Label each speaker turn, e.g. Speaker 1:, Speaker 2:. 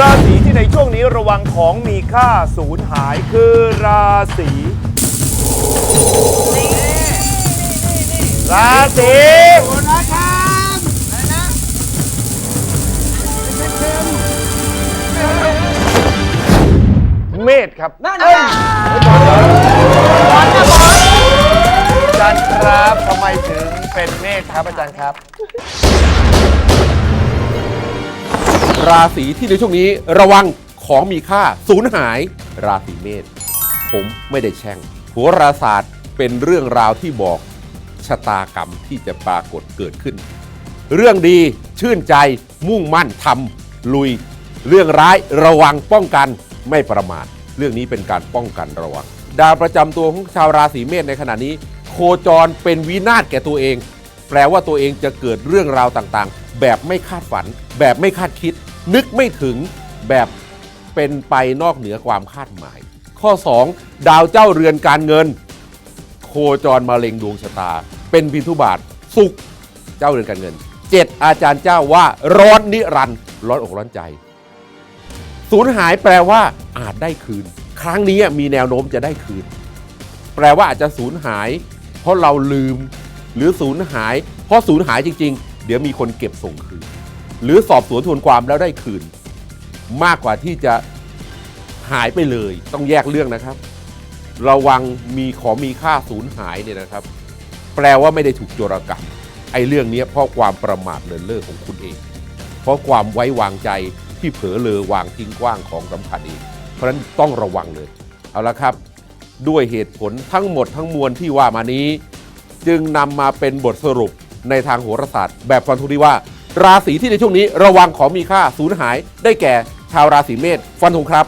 Speaker 1: ราศีที่ในช่วงนี้ระวังของมีค่าสูญหายคือราศีราศีเมษครับ
Speaker 2: นั่น
Speaker 1: อาจารย์ครับทำไมถึงเป็นเมษครับอาจารย์ครับ
Speaker 3: ราศีที่ในช่วงนี้ระวังของมีค่าสูญหายราศีเมษผมไม่ได้แช่งโหัวราศาสตร์เป็นเรื่องราวที่บอกชะตากรรมที่จะปรากฏเกิดขึ้น เรื่องดีชื่นใจมุ่งมั่นทำลุย เรื่องร้ายระวังป้องกันไม่ประมาท เรื่องนี้เป็นการป้องกันระวัง ดาวประจำตัวของชาวราศีเมษในขณะนี้ โคจรเป็นวินาศแก่ตัวเอง แปลว่าตัวเองจะเกิดเรื่องราวต่างๆ แบบไม่คาดฝัน แบบไม่คาดคิด นึกไม่ถึงแบบเป็นไปนอกเหนือความคาดหมาย ข้อ 2 ดาวเจ้าเรือนการเงิน โคจรมาเล็งดวงชะตา เป็นพินทุบาทสุขเจ้าเรือนการเงิน 7 อาจารย์เจ้าว่าร้อนนิรันด์ร้อนอกร้อนใจสูญหายแปลว่าอาจได้คืน ครั้งนี้มีแนวโน้มจะได้คืน แปลว่าอาจจะสูญหาย เพราะเราลืม หรือสูญหาย เพราะสูญหายจริง ๆ เดี๋ยวมีคนเก็บส่งคืน หรือสอบสวนทวนความแล้วได้คืน มากกว่าที่จะหายไปเลยต้องแยกเรื่องนะครับ ระวังมีของมีค่าสูญหายเนี่ยนะครับ แปลว่าไม่ได้ถูกโจรกรรมไอ้เรื่องนี้เพราะความประมาทเลินเล่อของคุณเอง เพราะความไว้วางใจที่เผลอเลอวางทิ้งกว้างของสำคัญเองเพราะฉะนั้นต้องระวังเลย เอาละครับ ด้วยเหตุผลทั้งหมดทั้งมวลที่ว่ามานี้ จึงนำมาเป็นบทสรุปในทางโหราศาสตร์ แบบฟันธงที่ว่า ราศีที่ในช่วงนี้ระวังของมีค่าสูญหายได้แก่ชาวราศีเมษฟันธงครับ